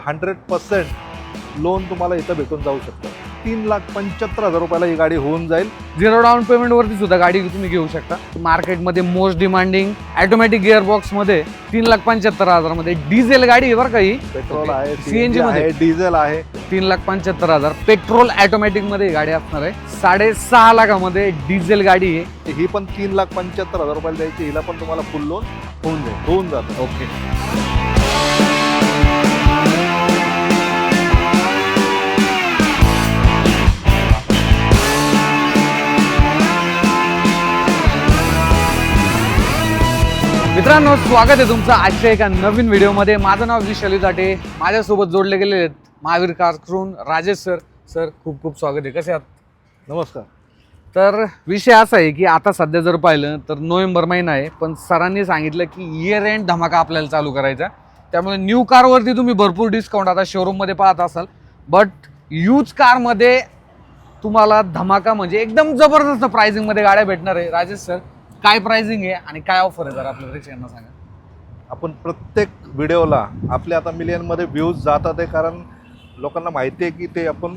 Hundred percent loan तुम्हाला इथं भेटून जाऊ शकतं. तीन लाख पंच्याहत्तर हजार रुपयाला ही गाडी होऊन जाईल. झिरो डाऊन पेमेंट वरती सुद्धा गाडी तुम्ही घेऊ शकता. मार्केटमध्ये मोस्ट डिमांडिंग ऑटोमॅटिक गिअर बॉक्समध्ये तीन लाख पंच्याहत्तर हजारमध्ये डिझेल गाडी आहे बरं का ही. पेट्रोल. आहे सीएनजी मध्ये? आहे डिझेल आहे. तीन लाख पंच्याहत्तर हजार. पेट्रोल ऑटोमॅटिकमध्ये गाडी असणार आहे. साडेसहा लाखामध्ये डिझेल गाडी आहे. ही पण तीन लाख पंच्याहत्तर हजार रुपयाला द्यायची हिला पण तुम्हाला फुल लोन होऊन जाईल. होऊन जातं ओके मित्रांनो स्वागत आहे तुमचं आजच्या एका नवीन व्हिडिओमध्ये. माझं नाव विशाली जाटे. माझ्यासोबत जोडले गेले आहेत महावीर कारकरून राजेश सर. सर खूप खूप स्वागत आहे. कसे आहात? नमस्कार. तर विषय असा आहे की आता सध्या जर पाहिलं तर नोव्हेंबर महिना आहे पण सरांनी सांगितलं की इयर एंड धमाका आपल्याला चालू करायचा त्यामुळे न्यू कारवरती तुम्ही भरपूर डिस्काउंट आता शोरूममध्ये पाहत असाल. बट यूज कारमध्ये तुम्हाला धमाका म्हणजे एकदम जबरदस्त प्राइसिंगमध्ये गाड्या भेटणार आहे. राजेश सर काय प्राइसिंग आहे आणि काय ऑफर आहे जर आपल्या प्रेक्षकांना सांगा. आपण प्रत्येक व्हिडिओला आपले आता मिलियनमध्ये व्ह्यूज जातात आहे कारण लोकांना माहिती आहे की ते आपण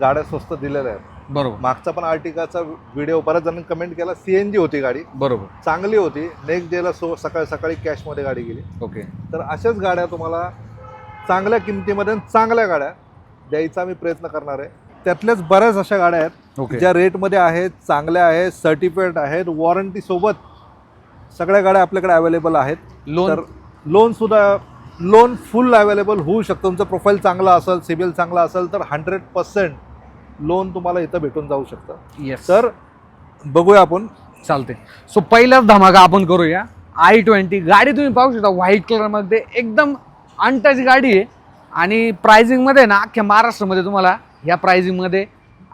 गाड्या स्वस्त दिलेल्या आहेत. बरोबर. मागचा पण आर्टिकाचा व्हिडिओ बऱ्याच जणांनी कमेंट केला सी एन जी होती गाडी. बरोबर. चांगली होती. नेक्स्ट डेला सो सकाळी सकाळी कॅशमध्ये गाडी गेली. ओके तर अशाच गाड्या तुम्हाला चांगल्या किमतीमध्ये आणि चांगल्या गाड्या द्यायचा मी प्रयत्न करणार आहे. त्यातल्याच बऱ्याच अशा गाड्या आहेत. ओके ज्या रेटमध्ये आहेत चांगल्या आहेत सर्टिफाईड आहेत वॉरंटी सोबत सगळ्या गाड्या आपल्याकडे अवेलेबल आहेत. लोन तर लोन सुद्धा लोन फुल अवेलेबल होऊ शकतं. तुमचं प्रोफाईल चांगला असेल सिबिल चांगला असेल तर हंड्रेड पर्सेंट लोन तुम्हाला इथं भेटून जाऊ शकतं. येस तर बघूया आपण. चालते सो पहिलाच धमाका आपण करूया. आय ट्वेंटी गाडी तुम्ही पाहू शकता व्हाईट कलरमध्ये एकदम अनटच गाडी आहे. आणि प्राइसिंगमध्ये ना अख्ख्या महाराष्ट्रामध्ये तुम्हाला या प्राइसिंगमध्ये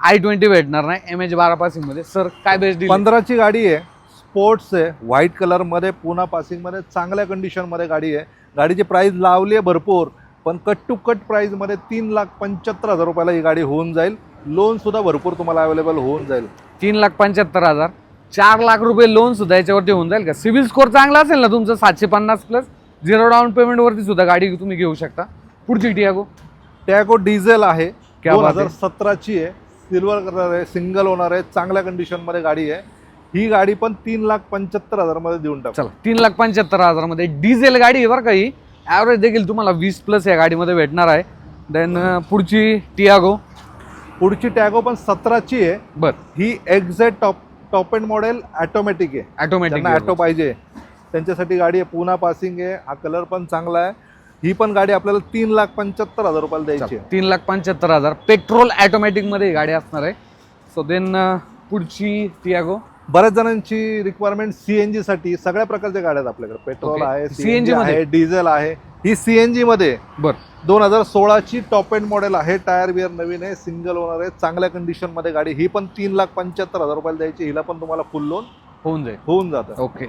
आय ट्वेंटी भेटणार नाही. एम एच बारा पासिंगमध्ये. सर काय बेस्ट डील पंधराची गाडी आहे. स्पोर्ट्स आहे. व्हाईट कलरमध्ये पुन्हा पासिंगमध्ये चांगल्या कंडिशनमध्ये गाडी आहे. गाडीची प्राईस लावली आहे भरपूर पण कट टू कट प्राईजमध्ये तीन लाख पंच्याहत्तर हजार रुपयाला ही गाडी होऊन जाईल. लोनसुद्धा भरपूर तुम्हाला अवेलेबल होऊन जाईल. तीन लाख पंच्याहत्तर हजार. चार लाख रुपये लोन सुद्धा याच्यावरती होऊन जाईल का? सिबिल स्कोर चांगला असेल ना तुमचं? सातशे पन्नास प्लस झिरो डाऊन पेमेंटवरती सुद्धा गाडी तुम्ही घेऊ शकता. पुढची टियागो टॅगो डिझेल आहे. दोन हजार. सतराची आहे. सिल्वर कलर आहे सिंगल ओनर आहे चांगल्या कंडिशनमध्ये गाडी आहे. ही गाडी पण तीन लाख पंच्याहत्तर हजारमध्ये देऊन टाकू. चला तीन लाख पंच्याहत्तर हजारामध्ये डिझेल गाडी आहे बरं का ही. ॲव्हरेज देखील तुम्हाला वीस प्लस या गाडीमध्ये भेटणार आहे. देन पुढची टियागो पुढची टॅगो पण सतराची आहे. बर. ही exact top top end model automatic आहे. ऑटोमॅटिक त्यांना ॲटो पाहिजे. त्यांच्यासाठी गाडी आहे पुन्हा पासिंग आहे. हा कलर पण चांगला आहे. ही पण गाडी आपल्याला तीन लाख पंच्याहत्तर हजार रुपयाला द्यायची आहे. तीन लाख पंच्याहत्तर हजार. पेट्रोल ऑटोमॅटिकमध्ये ही गाडी असणार आहे. सो देन पुढची टियागो बऱ्याच जणांची रिक्वायरमेंट सीएनजी साठी सगळ्या प्रकारच्या गाड्या आहेत आपल्याकडे. Petrol Okay. आहे CNG सीएनजी मध्ये? आहे डिझेल आहे. ही सीएनजी मध्ये बर. दोन हजार सोळाची टॉप एंड मॉडेल आहे. टायर बिअर नवीन आहे सिंगल ओनर आहे. चांगल्या कंडिशनमध्ये गाडी. ही पण तीन लाख पंच्याहत्तर हजार रुपयाला द्यायची. हिला पण तुम्हाला फुल लोन होऊन जाईल. होऊन जातं. ओके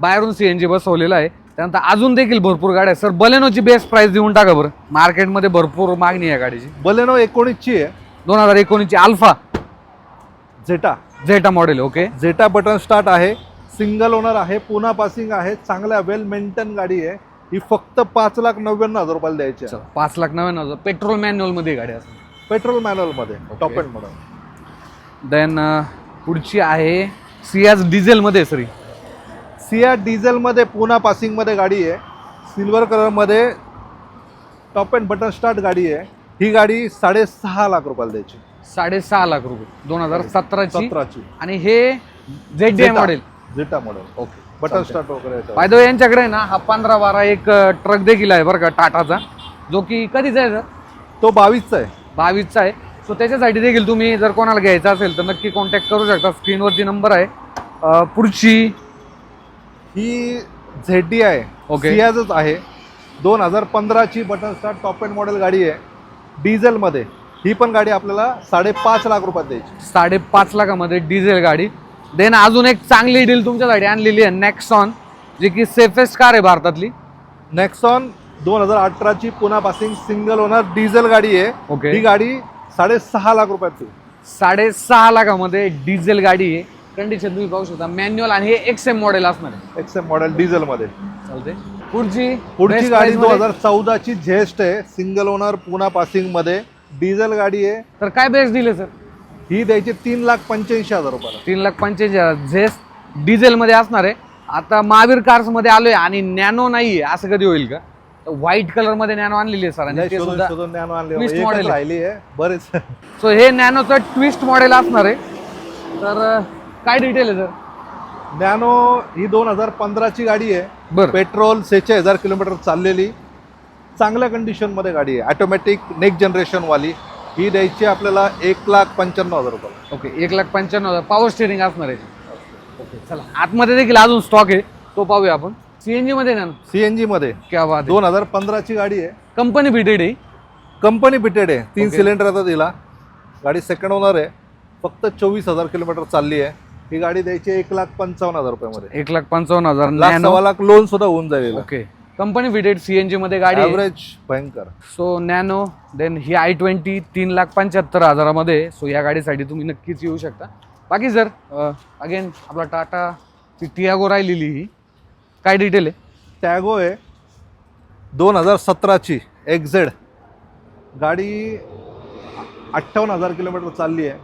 बाहेरून सी एन जी बसवलेलं आहे. त्यानंतर अजून देखील भरपूर गाड्या सर बलेनोची बेस्ट प्राइस देऊन टाका बरं. मार्केटमध्ये भरपूर मागणी आहे गाडीची. बलेनो एकोणीसची आहे. दोन हजार एकोणीसची alpha zeta zeta model okay zeta button start आहे. सिंगल ओनर आहे पुन्हा पासिंग आहे. चांगल्या वेल मेंटेन गाडी आहे. ही फक्त पाच लाख नव्याण्णव हजार रुपयाला द्यायची आहे. पाच लाख नव्याण्णव हजार. पेट्रोल मॅन्युअलमध्ये गाडी असते पेट्रोल मॅन्युअलमध्ये टॉप एंड मॉडेल देन पुढची आहे सियाज डिझेल मध्ये सरी. सिया डिझेलमध्ये पुन्हा पासिंगमध्ये गाडी आहे. सिल्वर कलरमध्ये टॉप अँड बटन स्टार्ट गाडी आहे. ही गाडी साडेसहा लाख रुपयाला द्यायची. साडेसहा लाख रुपये. दोन हजार सतराची. सतराची. आणि हे Z Zeta. Model zeta model okay button start वगैरे येतं. फायदा यांच्याकडे ना हा पंधरा बारा एक ट्रक देखील आहे बरं का टाटाचा. जो की कधीचा आहे सर? तो बावीसचा आहे. बावीसचा आहे. सो त्याच्यासाठी देखील तुम्ही जर कोणाला घ्यायचा असेल तर नक्की कॉन्टॅक्ट करू शकता. स्क्रीनवरती नंबर आहे. अं, पुढची ही झेड डी आहे Okay. सियाजच आहे. दोन हजार पंधराची button start top end model गाडी आहे. डिझेलमध्ये ही पण गाडी आपल्याला साडेपाच लाख रुपयात द्यायची. साडेपाच लाखामध्ये डिझेल गाडी. देन अजून एक चांगली डील तुमच्यासाठी आणलेली आहे नेक्सॉन जी की सेफेस्ट कार आहे भारतातली. नेक्सॉन दोन हजार अठराची पुन्हा पासिंग सिंगल ओनर डिझेल गाडी आहे. ओके ही गाडी साडेसहा लाख रुपयात देऊ साडेसहा लाखामध्ये डिझेल गाडी आहे. कंडिशन तुम्ही पाहू शकता. मॅन्युअल आणि हे एक्स एम मॉडेल असणार आहे. एक्सएम मॉडेल डिझेलमध्ये चालते पुढची पुढची best गाडी price दोन मध्ये? हजार चौदाची झेस्ट आहे सिंगल ओनर पुन्हा पासिंगमध्ये. डिझेल गाडी आहे. तर काय बेस्ट दिले सर ही द्यायची तीन लाख पंच्याऐंशी हजार रुपयाला. तीन लाख पंच्याऐंशी झेस डिझेल मध्ये असणार आहे. आता महावीर कार्समध्ये आलोय आणि नॅनो नाहीये असं कधी होईल का? व्हाईट कलरमध्ये नॅनो आणलेली आहे सरांनी नाही, ते शोधून सुद्धा शोधून ज्ञान आणले twist एकच model आहे. राहिली आहे. बरेच. सो हे नॅनोचं ट्विस्ट मॉडेल असणार आहे. तर अं, काय डिटेल आहे सर नॅनो ही दोन हजार पंधराची गाडी आहे. बरं. पेट्रोल सेहेचाळीस हजार किलोमीटर चाललेली. चांगल्या कंडिशनमध्ये गाडी आहे. ऑटोमॅटिक नेक्स्ट जनरेशनवाली ही द्यायची आपल्याला एक लाख पंच्याण्णव हजार रुपयाला ओके एक लाख पंच्याण्णव हजार. पॉवर स्टेरिंग असणार आहे. ओके चला. आतमध्ये देखील अजून स्टॉक आहे. तो पाहूया आपण. सीएनजी मध्ये ना? सी एन जीमध्ये क्या बात दोन हजार पंधराची गाडी आहे. कंपनी फिटेड आहे. कंपनी फिटेड आहे. तीन Okay. सिलेंडर आता दिला. गाडी सेकंड ओनर आहे. फक्त चोवीस हजार किलोमीटर चालली आहे. ही गाडी द्यायची एक लाख पंचावन्न हजार रुपयामध्ये. एक लाख पंचावन्न हजार. लाख नॅनो सव्वा लाख लोन सुद्धा होऊन जाईल. ओके. कंपनी फिटेड सीएनजी मध्ये गाडी आहे. ॲव्हरेज भयंकर. सो नॅनो देन ही आय ट्वेंटी तीन लाख पंच्याहत्तर हजारामध्ये. सो या गाडीसाठी तुम्ही नक्कीच येऊ शकता. बाकी सर अगेन आपला टाटा ती टियागो राहिलेली ही. काय डिटेल आहे? टॅगो आहे. दोन हजार सतराची एक्झेड गाडी अठ्ठावन्न हजार किलोमीटर चालली आहे.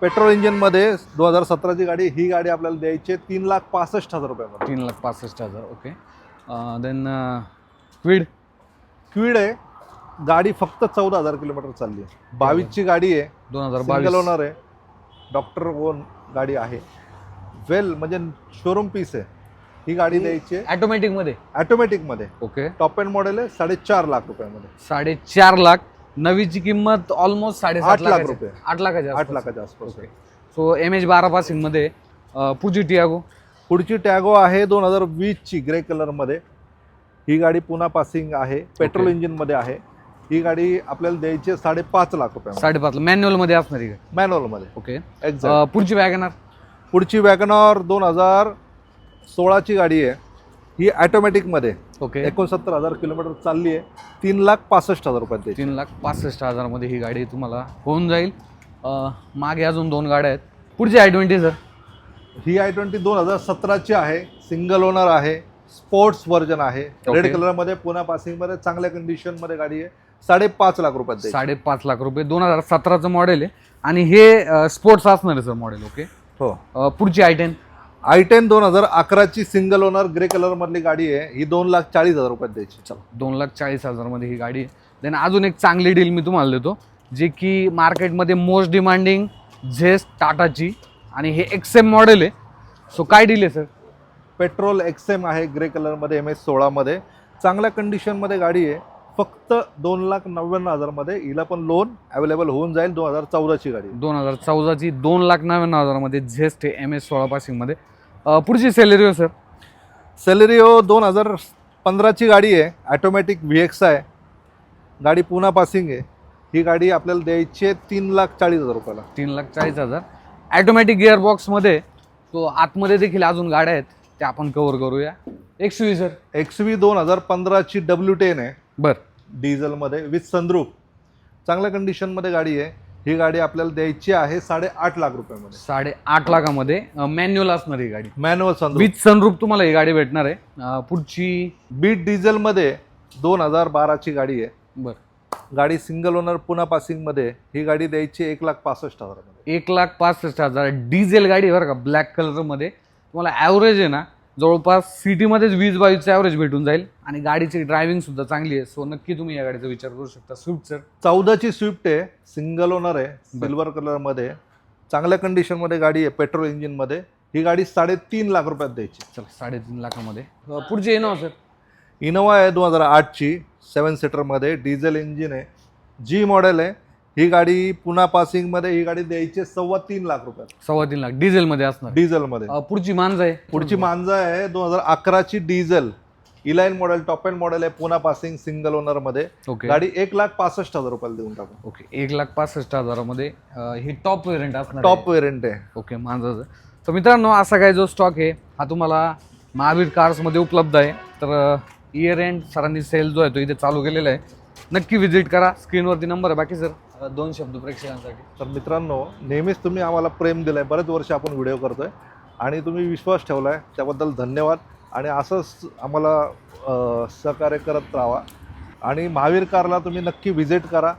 पेट्रोल इंजिनमध्ये दोन हजार सतराची गाडी ही गाडी आपल्याला द्यायची आहे तीन लाख पासष्ट हजार रुपयामध्ये. तीन लाख पासष्ट हजार ओके देन क्विड क्वीड आहे. गाडी फक्त चौदा हजार किलोमीटर चालली आहे. बावीसची गाडी आहे. दोन हजार बावीस. ओनर आहे. डॉक्टर ओन गाडी आहे. वेल म्हणजे शोरूम पीस आहे. ही गाडी द्यायची आहे. ॲटोमॅटिकमध्ये ॲटोमॅटिकमध्ये ओके टॉप एंड मॉडेल आहे साडेचार लाख रुपयामध्ये. साडेचार लाख? नवीची किंमत ऑलमोस्ट साडेसात आठ लाख लाखाची. रुपये. आठ लाखाच्या आठ लाखाच्या आसपास. आहे. सो एम एच बारा पासिंगमध्ये पुजी टियागो पुढची टॅगो आहे दोन हजार वीसची ग्रे कलरमध्ये ही गाडी पुन्हा पासिंग आहे. Petrol Okay. इंजिनमध्ये आहे. ही गाडी आपल्याला द्यायची आहे साडेपाच लाख रुपये साडेपाच मॅन्युअलमध्ये असणार आहे मॅन्युअलमध्ये ओके एक्झॅक्ट पुढची वॅगनर पुढची वॅगनॉर दोन हजार सोळाची गाडी आहे. ही ॲटोमॅटिकमध्ये ओके. एकोणसत्तर हजार किलोमीटर चालली आहे. तीन लाख पासष्ट हजार रुपयात तीन लाख पासष्ट हजारमध्ये ही गाडी तुम्हाला होऊन जाईल. मागे अजून दोन गाड्या आहेत. पुढची आय ट्वेंटी सर? ही आय ट्वेंटी दोन हजार सतराची आहे. सिंगल ओनर आहे. स्पोर्ट्स व्हर्जन आहे. रेड. कलरमध्ये पुन्हा पासिंगमध्ये चांगल्या कंडिशनमध्ये गाडी आहे. साडेपाच लाख रुपयात साडेपाच लाख रुपये. दोन हजार सतराचं मॉडेल आहे. आणि हे स्पोर्ट्स असणार आहे सर मॉडेल ओके? हो. पुढची आय टेन? आय टेन दोन हजार अकराची सिंगल ओनर ग्रे कलर मधली गाडी आहे. ही दोन लाख चाळीस हजार रुपयात द्यायची. चला दोन लाख चाळीस हजारमध्ये ही गाडी आहे. देन अजून एक चांगली डील मी तुम्हाला देतो जे की मार्केटमध्ये मोस्ट डिमांडिंग झेस टाटाची आणि हे एक्सेम मॉडेल आहे. सो काय डील आहे सर पेट्रोल एक्सेम आहे ग्रे कलरमध्ये एम एस सोळामध्ये. चांगल्या कंडिशनमध्ये गाडी आहे. फक्त दोन लाख नव्याण्णव हजारमध्ये हिला पण लोन अवेलेबल होऊन जाईल दोन हजार चौदाची गाडी. दोन हजार चौदाची दोन लाख नव्याण्णव हजारामध्ये झेस्ट आहे एम एस सोळा पासिंगमध्ये. अं, पुढची सॅलरी हो सर सेलेरिओ दोन हजार पंधराची गाडी आहे. ॲटोमॅटिक व्ही एक्स आहे. गाडी पुन्हा पासिंग आहे. ही गाडी आपल्याला द्यायची आहे तीन लाख चाळीस हजार रुपयाला. तीन लाख चाळीस हजार. ॲटोमॅटिक गिअरबॉक्समध्ये तो आतमध्ये देखील अजून गाड्या आहेत त्या आपण कव्हर करूया. एक सुई सर एक्स व्ही दोन हजार पंधराची डब्ल्यू टेन आहे. बरं. डिझेलमध्ये विथ सनरूफ. चांगल्या कंडिशनमध्ये गाडी आहे. ही गाडी आपल्याला द्यायची आहे साडेआठ लाख रुपयामध्ये. साडे आठ लाखामध्ये मॅन्युअल असणार ही गाडी. मॅन्युअल सनरूफ विथ सनरूप तुम्हाला ही गाडी भेटणार आहे. अं, पुढची बीट डिझेलमध्ये दोन हजार बाराची गाडी आहे. बरं. गाडी सिंगल ओनर पुन्हा पासिंगमध्ये ही गाडी द्यायची एक लाख पासष्ट हजारामध्ये. एक लाख पासष्ट हजार. डिझेल गाडी आहे बरं का ब्लॅक कलरमध्ये तुम्हाला ॲव्हरेज आहे ना जवळपास सिटीमध्येच वीस बावीसचं ॲव्हरेज भेटून जाईल. आणि गाडीची ड्रायव्हिंग सुद्धा चांगली आहे. सो नक्की तुम्ही या गाडीचा विचार करू शकता. स्विफ्ट सर चौदाची स्विफ्ट आहे. सिंगल ओनर आहे. सिल्वर कलरमध्ये चांगल्या कंडिशनमध्ये गाडी आहे. पेट्रोल इंजिनमध्ये ही गाडी साडेतीन लाख रुपयात द्यायची. चला साडेतीन लाखामध्ये. पुढची इनोवा सर इनोवा आहे दोन हजार आठची. सेवन सीटरमध्ये डिझेल इंजिन आहे. जी मॉडेल आहे. ही गाडी पुन्हा पासिंगमध्ये ही गाडी द्यायची सव्वा तीन लाख रुपयात. सव्वा तीन लाख. डिझेलमध्ये असणार. डिझेलमध्ये अं, पुढची मांज आहे? पुढची मांजा आहे दोन हजार अकराची डिझेल. इलाईन मॉडेल टॉप एंड मॉडेल आहे पुन्हा पासिंग सिंगल ओनरमध्ये ओके. गाडी एक लाख पासष्ट हजार रुपयाला देऊन टाकू. ओके एक लाख पासष्ट हजारामध्ये अं, ही टॉप वेरियंट असणार आहे. टॉप वेरियंट आहे. ओके मांजाचं. तर मित्रांनो असा काय जो स्टॉक आहे हा तुम्हाला महावीर कार्समध्ये उपलब्ध आहे. तर इयर एंड सरांनी सेल जो आहे तो इथे चालू केलेला आहे. नक्की व्हिजिट करा. स्क्रीनवरती नंबर आहे. बाकी सर दोन शब्द प्रेक्षकांसाठी. तर मित्रांनो नेहमीच तुम्ही आम्हाला प्रेम दिलंय. बरेच वर्ष आपण व्हिडिओ करतोय. आणि तुम्ही विश्वास ठेवलाय. त्याबद्दल धन्यवाद. आणि असंच आम्हाला सहकार्य करत राहा. आणि महावीर कारला तुम्ही नक्की व्हिजिट करा.